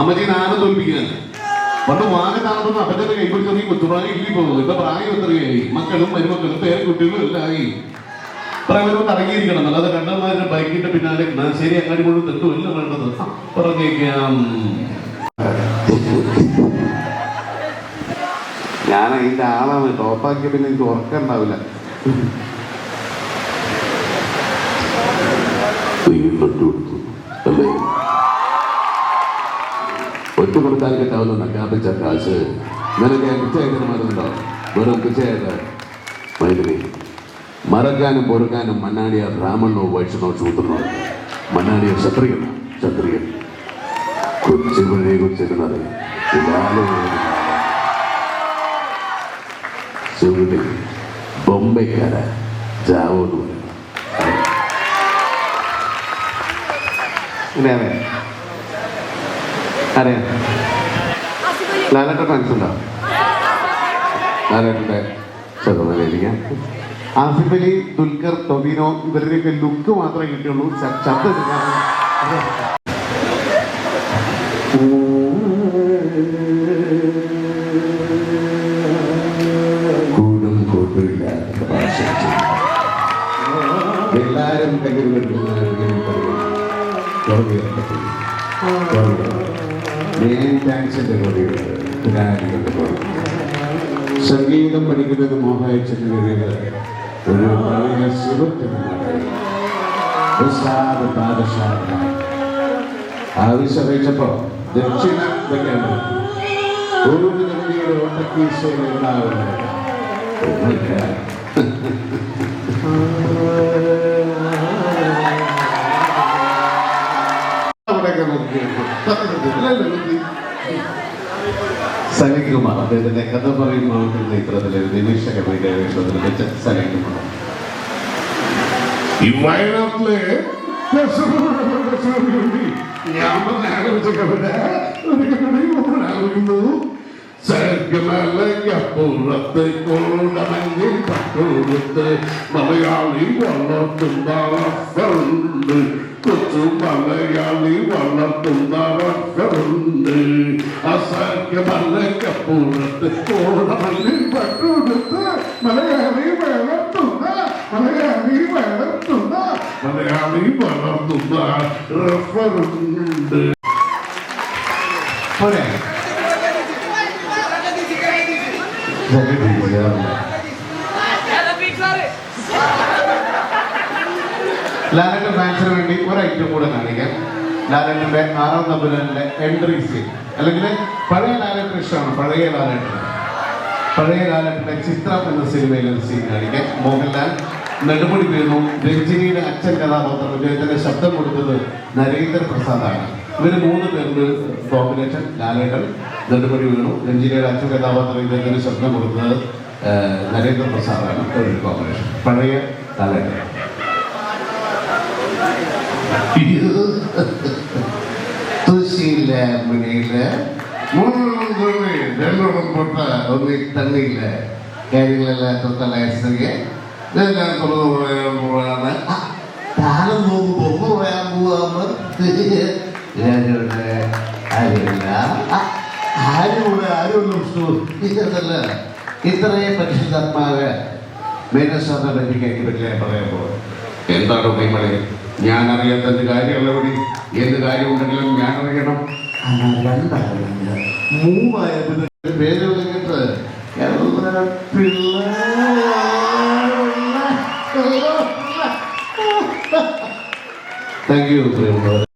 അമ്മച്ചീനെ ആന തോൽപ്പിക്കാൻ പണ്ട് വാങ്ങ താമസം അപ്പച്ചന്റെ നീ കുത്തുപാടി ഇല്ലി പോകുന്നു. ഇപ്പൊ പ്രായം എത്രയായി? മക്കളും മരുമക്കളും പേരക്കുട്ടികളും എല്ലാം ആയി. പ്രായം അടങ്ങിയിരിക്കണം അല്ലാതെ കണ്ടന്മാരുടെ ബൈക്കിന്റെ പിന്നാലെ ശരി അങ്ങാടി മുഴുവൻ തെട്ടുമില്ല വേണ്ടത് പറഞ്ഞേക്കാം ഞാൻ അതിന്റെ ആളാണ്. ടോപ്പാക്കിയ പിന്നെ എനിക്ക് ഉറക്കണ്ടാവില്ല അല്ലേ? ഒറ്റ കൊടുത്താൽ കിട്ടാവുന്ന നക്കാപ്പിച്ച കാശ് നിനക്ക് പിച്ചയക്കുന്ന മരുന്നുണ്ടോ വെറും പിച്ചയായിട്ട് മൈതിരി മറക്കാനും പൊറുക്കാനും മണ്ണാടിയ ബ്രാഹ്മണോ വൈഷ്ണവോ ശൂദ്രനോ മണ്ണാടിയ ക്ഷത്രിയൻ ക്ഷത്രിയൻ കൊച്ചു വഴി കൊച്ചിരുന്നത് ചുരുളി ബൊംബെക്കാര ജാവോ എന്ന് പറയുന്നത് അറിയാം ലാലേട്ട ഫ്രണ്ട്സ് ഉണ്ടോ? ലാലേട്ടന്റെ ചെറുതലിരിക്കാം ആസിഫ് അലി ദുൽഖർ ടൊബിനോ ഇവരുടെയൊക്കെ ലുക്ക് മാത്രമേ കിട്ടിയുള്ളൂ. ശബ്ദം എടുക്കാൻ കൂടും കൂട്ടില്ലാത്ത ഭാഷ എല്ലാരും കയ്യിൽ സംഗീതം പഠിക്കുന്നത് ഒരു ഉസ്താദ് പാദശാല. ആവശ്യമേച്ചപ്പോ ദക്ഷിണ വെക്കേണ്ടത് ഒരു സലികുമാർ അദ്ദേഹത്തിന്റെ കഥ പറയുമ്പോൾ ചിത്രത്തിലെ നിമിഷകമായ ഗവേഷണത്തിൽ വെച്ച സലികുമാർ ഈ വയനാട്ടിലെ ഞാൻ സർഗമലയപ്പുറത്ത് കോടമഞ്ഞിൽ പട്ടുകൊടുത്ത് മലയാളി വളർത്തുന്നവരുണ്ട് കൊച്ചു മലയാളി വളർത്തുന്നവരുണ്ട് അസർഗമലയപ്പുറത്ത് കോടമഞ്ഞിൽ പട്ടുകൊടുത്ത് മലയാളി വളർത്തുന്ന മലയാളി വളർത്തുന്ന മലയാളി വളർത്തുന്ന റഫറുണ്ട്. പോരെ. ലാലന്റെ ഫാൻസിന് വേണ്ടി ഒരു ഐറ്റം കൂടെ കാണിക്കാം. ലാലന്റെ ആറാം നമ്പറിന്റെ എൻട്രി സീൻ അല്ലെങ്കിൽ പഴയ ലാലന്റെ ഇഷ്ടമാണ്. പഴയ ലാലന്റെ പഴയ ലാലന്റെ ചിത്രം എന്ന സിനിമയിലെ ഒരു സീൻ കാണിക്കാം. മോഹൻലാൽ നെടുമുടി വീണു. രഞ്ജിനിയുടെ അച്ഛൻ കഥാപാത്രം. ഇദ്ദേഹത്തിന്റെ ശബ്ദം കൊടുത്തത് നരേന്ദ്ര പ്രസാദാണ് ഇവർ മൂന്ന് പേരുടെ കോമ്പിനേഷൻ ലാലേട്ടൻ നെടുമുടി വീണു രഞ്ജിനിയുടെ അച്ഛൻ കഥാപാത്രം ഇദ്ദേഹത്തിന് സ്വപ്നം കൊടുത്തത് നരേന്ദ്രപ്രസാദാണ് നരേന്ദ്ര കോർപ്പറേഷൻ പഴയ ലാലേട്ടൻ തുശിയില്ല ആരുമില്ല ആ, ആരുമിവിടെ ആരും ഇതല്ല ഇത്രയും പരിശുദ്ധാത്മാവ് പറ്റി എനിക്ക് പറ്റില്ല പറയാൻ പോകും എന്താണ് കൈമളെ ഞാൻ അറിയാത്ത എന്ത് കാര്യമുള്ള ഇവിടെ എന്ത് കാര്യമുണ്ടെങ്കിലും ഞാൻ അറിയണം ആ, രണ്ടാളുണ്ട് മൂവായ പിന്നെ പേര് പിള്ളേരും താങ്ക് യു